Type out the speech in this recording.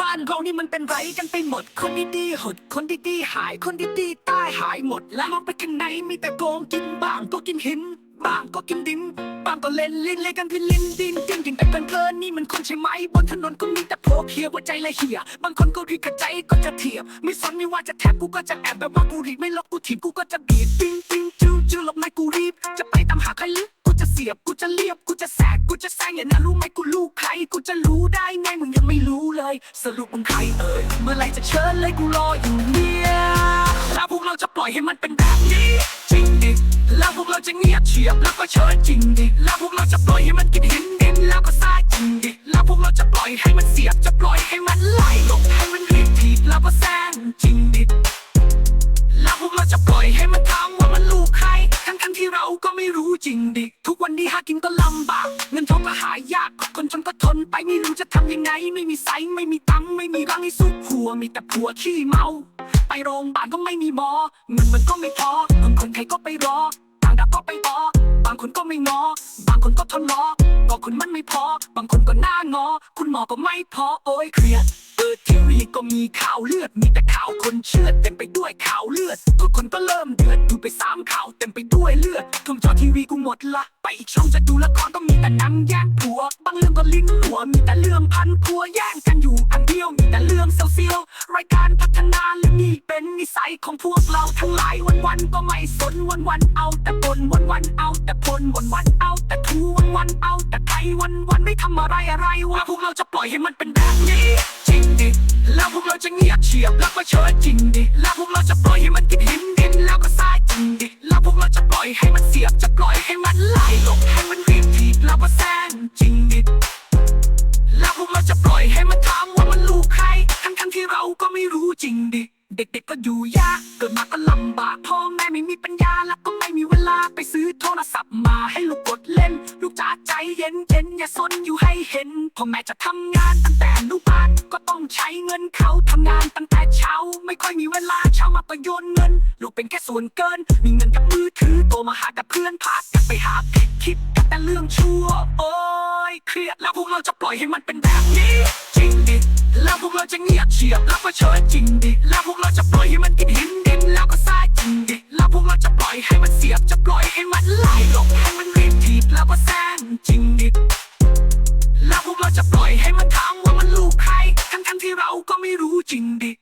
บ้านเรานี่มันเป็นไรกันไปหมด คนดีๆหด คนดีๆหาย คนดีๆตายหายหมด แล้วมองไปข้างในมีแต่โกงกินบ้างก็กินหินบ้างก็กินดินบ้างก็เล่นลิ้นเล่นกันที่ลินดินดินกินแต่เพลินนี่มันคนใช่ไหม บนถนนก็มีแต่โผเพียหัวใจละเหี่ยบางคนก็รีกระใจก็จะเทียบ ไม่สนไม่ว่าจะแทบกูก็จะแอบแบบว่ากูรีไม่ลบกูถีบกูก็จะบีดดิ้ง กูจะแซงอย่นะรู้ไหมกูลูกใครกูจะรู้ได้ไงมึงยังไม่รู้เลย สรุปมึงใครเอ่ยเมื่อไหรจะเชิญเลยกูรออยู่เนี่ยแล้วพวกเราจะปล่อยให้มันเป็นแบบนี้ จริงดิแล้วพวกเราจะเงียบเฉียบแล้วก็เชิญจริงดิแล้วพวกเราจะปล่อยให้มันกินหินดินแล้วก็ซ่าจริงดิแล้วพวกเราจะปล่อยให้มันเสียบจะปล่อยให้มันไหลลงให้มันรีบทีบแล้วก็แซงจริงดิ ก็ทนไปไม่รู้จะทำยังไง ไม่มีไซส์ไม่มีตังค์ไม่มีรังให้สู้หัวมีแต่ผัวขี้เมา ไปโรงพยาบาลก็ไม่มีหมอเงินมันก็ไม่พอบางคนใครก็ไปรอต่างดับก็ไปบอบางคนก็ไม่งอบางคนก็ทนรอก็คนมันไม่พอบางคนก็หน้างอ คุณหมอก็ไม่พอโอ้ยเครียด เปิดทีวีก็มีข่าวเลือด มีแต่ข่าวคนเชื่อเต็มไปด้วยข่าวเลือด ทุกคนก็เริ่มเดือดดูไปสามข่าวเต็มไปด้วยเลือดทุ่มจอทีวีกูหมดละ ไปอีกช่องจะดูละครก็มีแต่นังแย่งผัว บางเรื่องก็ลิ้นหัว มีแต่เรื่องพันผัวแย่งกันอยู่อันเดียว มีแต่เรื่องเซลเซียวรายการพัฒนาและนี่เป็นนิสัยของพวกเราทั้งหลายวันๆก็ไม่สนวันๆเอาแต่บนวันๆเอาแต่พลวันๆเอาแต่ทูวันๆเอาแต่ไทยวันไม่ทำอะไรอะไรวะพวกเราจะปล่อยให้มันเป็นแบบนี้ พวกเราจะเงียบเฉียบแล้วก็เชิดจริงดิแล้วพวกเราจะปล่อยให้มันกินหินดินแล้วก็ทราจริงดิแล้วพวกเราจะปล่อยให้มันเสียบจะปล่อยให้มันไหล ลาไปซื้อโทรศัพท์มาให้ลูกกดเล่น ลูกจ๋าใจเย็นเย็นอย่าซนอยู่ให้เห็นพ่อแม่จะทำงานตั้งแต่อนุบาลก็ต้องใช้เงินเขาทำงานตั้งแต่เช้า ไม่ค่อยมีเวลาเช้ามาก็โยนเงิน ลูกเป็นแค่ส่วนเกิน มีเงินกับมือถือโตมาหาแต่เพื่อนพากันไปหาผิดคิดกันแต่เรื่องชั่ว โอ้ยเครียดแล้วพวกเราจะปล่อยให้มันเป็นแบบนี้ จริงดิแล้วพวกเราจะเงียบเฉียบแล้วก็เชิดจริงดิแล้วพวกเราจะปล่อยให้มันกินหิน อยให้มันเสียบจะปล่อยให้มันไหลลบให้มันรีบทีบแล้วก็แซงจริงดิแล้วพวกเราจะปล่อยให้มันทำว่ามันลูกใคร ทั้งทั้งๆที่เราก็ไม่รู้จริงดิ